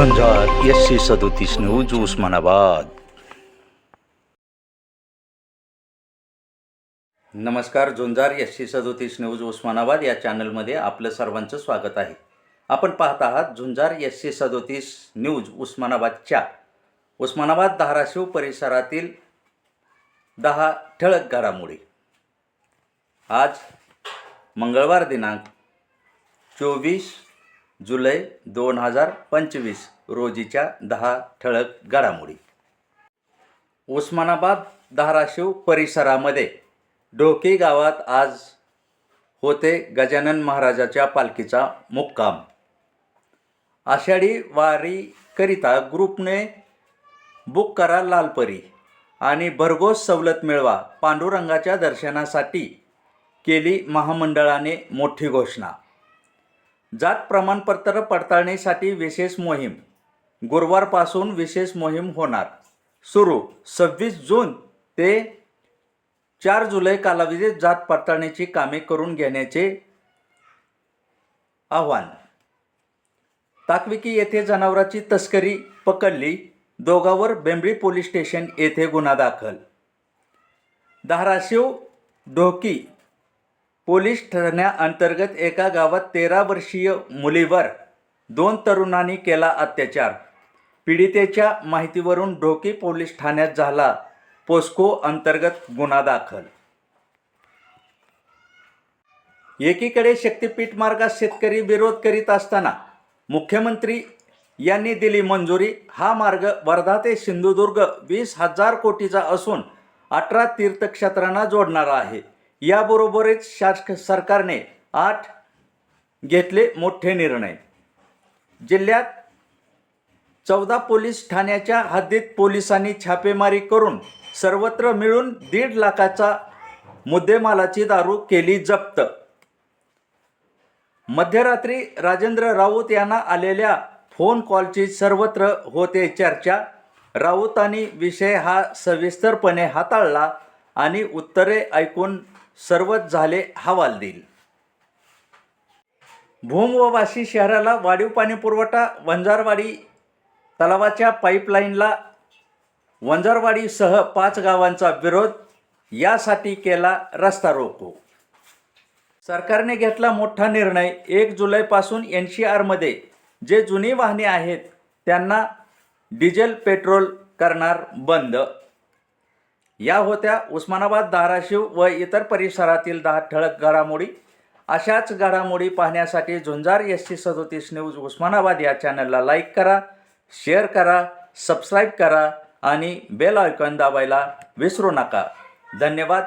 झुंजार S C सदोतीस news Osmanabad. नमस्कार Jhunjar S C सदोतीस न्यूज उस्मानाबाद या चॅनलमध्ये आपलं सर्वांचं स्वागत आहे. आपण पाहत आहात झुंजार एस सी सदोतीस न्यूज उस्मानाबादच्या. उस्मानाबाद धाराशिव परिसरातील दहा ठळक घडामोडी. आज मंगळवार दिनांक चोवीस जुलै दोन हजार पंचवीस रोजीच्या दहा ठळक घडामोडी. उस्मानाबाद धाराशिव परिसरामध्ये डोकी गावात आज होते गजानन महाराजाच्या पालखीचा मुक्काम. आषाढी वारीकरिता ग्रुपने बुक करा लालपरी आणि भरघोस सवलत मिळवा पांडुरंगाच्या दर्शनासाठी केली महामंडळाने मोठी घोषणा. जात प्रमाणपत्र पडताळणीसाठी विशेष मोहीम. गुरुवारपासून विशेष मोहीम होणार. सुरू सव्वीस जून ते चार जुलै कालावधीत जात पडताळणीची कामे करून घेण्याचे आव्हान. ताकविकी येथे जनावराची तस्करी पकडली. दोघावर बेंबळी पोलीस स्टेशन येथे गुन्हा दाखल. धाराशिव ढोकी पोलीस ठाण्याअंतर्गत एका गावात तेरा वर्षीय मुलीवर दोन तरुणांनी केला अत्याचार. पीडितेच्या माहितीवरून ढोकी पोलीस ठाण्यात झाला पोस्को अंतर्गत गुन्हा दाखल. एकीकडे शक्तीपीठ मार्गात शेतकरी विरोध करीत असताना मुख्यमंत्री यांनी दिली मंजुरी. हा मार्ग वर्धा ते सिंधुदुर्ग वीस हजार कोटीचा असून अठरा तीर्थक्षेत्रांना जोडणारा आहे. याबरोबरच शासक सरकारने आठ घेतले मोठे निर्णय. जिल्ह्यात चौदा पोलीस ठाण्याच्या हद्दीत पोलिसांनी छापेमारी करून सर्वत्र मिळून दीड लाखाचा मुद्देमालाची दारू केली जप्त. मध्यरात्री राजेंद्र राऊत यांना आलेल्या फोन कॉलची सर्वत्र होते चर्चा. राऊतांनी विषय हा सविस्तरपणे हाताळला आणि उत्तरे ऐकून सर्वच झाले हवालदिल भूम व वाशी शहराला वाढीव पाणीपुरवठा वंजारवाडी तलावाच्या पाईपलाईनला वंजारवाडीसह पाच गावांचा विरोध यासाठी केला रस्ता रोको. सरकारने घेतला मोठा निर्णय. एक जुलैपासून एन सी आरमध्ये जे जुनी वाहने आहेत त्यांना डिझेल पेट्रोल करणार बंद या होत्या उस्मानाबाद धाराशिव व इतर परिसरातील दहा ठळक घडामोडी. अशाच घडामोडी पाहण्यासाठी झुंजार एस सी सदोतीस न्यूज उस्मानाबाद या चॅनलला लाईक करा शेअर करा सबस्क्राईब करा आणि बेल आयकॉन दाबायला विसरू नका. धन्यवाद.